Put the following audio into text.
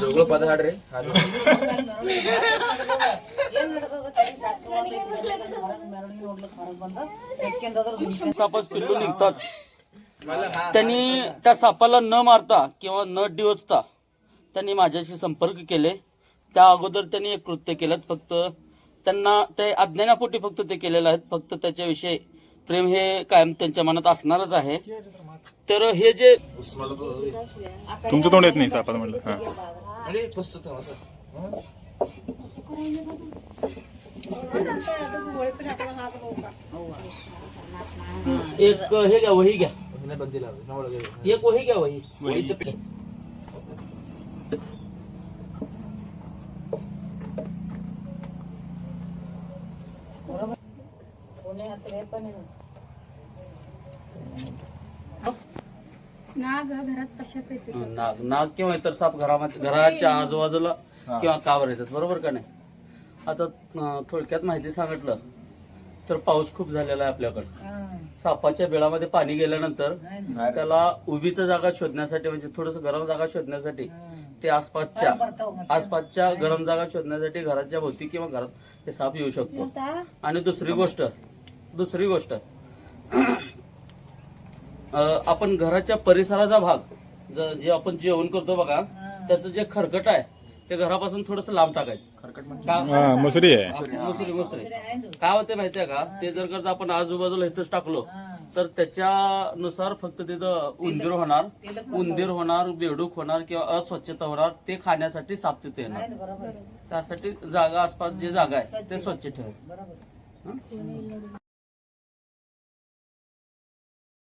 ಜೋಗಳ ಪದ ಹಾಡ್ರಿ ಅದು सापच पिल्लू निघतात त्यांनी त्या सापाला न मारता किंवा न डिवचता त्यांनी माझ्याशी संपर्क केले त्या अगोदर त्यांनी एक कृत्य केलं फक्त त्यांना ते अज्ञानापोटी फक्त ते केलेलं आहे फक्त त्याच्याविषयी प्रेम हे कायम त्यांच्या मनात असणारच आहे तर हे जे तुमचं तोंड येत नाही सापाचं म्हणलं. हा. एक हे? घ्या वही घ्या. एक वही घ्या वही. वहीचं नाग घरात कशाच येते नाग. नाग किंवा इतर साप घरामध्ये घराच्या आजूबाजूला किंवा कावर येतात. बरोबर का नाही? आता अं, थोडक्यात माहिती सांगितलं तर पाऊस खूप झालेला आहे आपल्याकडे. सापाच्या बिळामध्ये पाणी गेल्यानंतर त्याला उभीचं जागा शोधण्यासाठी म्हणजे थोडस गरम जागा शोधण्यासाठी ते आसपासच्या आसपासच्या गरम जागा शोधण्यासाठी घराच्या भोवती किंवा घरात ते साप येऊ शकतो. आणि दुसरी गोष्ट दुसरी गोष्ट आपण घराच्या परिसराचा भाग ज- जे आपण जेवण करतो बघा त्याचं जे खरकट आहे ते घरापासून थोडस लांब टाकायचं. खरकट हा मसुरी आहे. मुसरी मुसरी. काय होते माहितीये का? ते जर का आपण आजूबाजूला इथंच टाकलो तर त्याच्यानुसार फक्त तिथं उंदीर होणार उंदीर होणार बेडूक होणार किंवा अस्वच्छता होणार ते खाण्यासाठी साप तिथे येणार. त्यासाठी जागा आसपास जी जागा आहे ते स्वच्छ. ठेवायचं?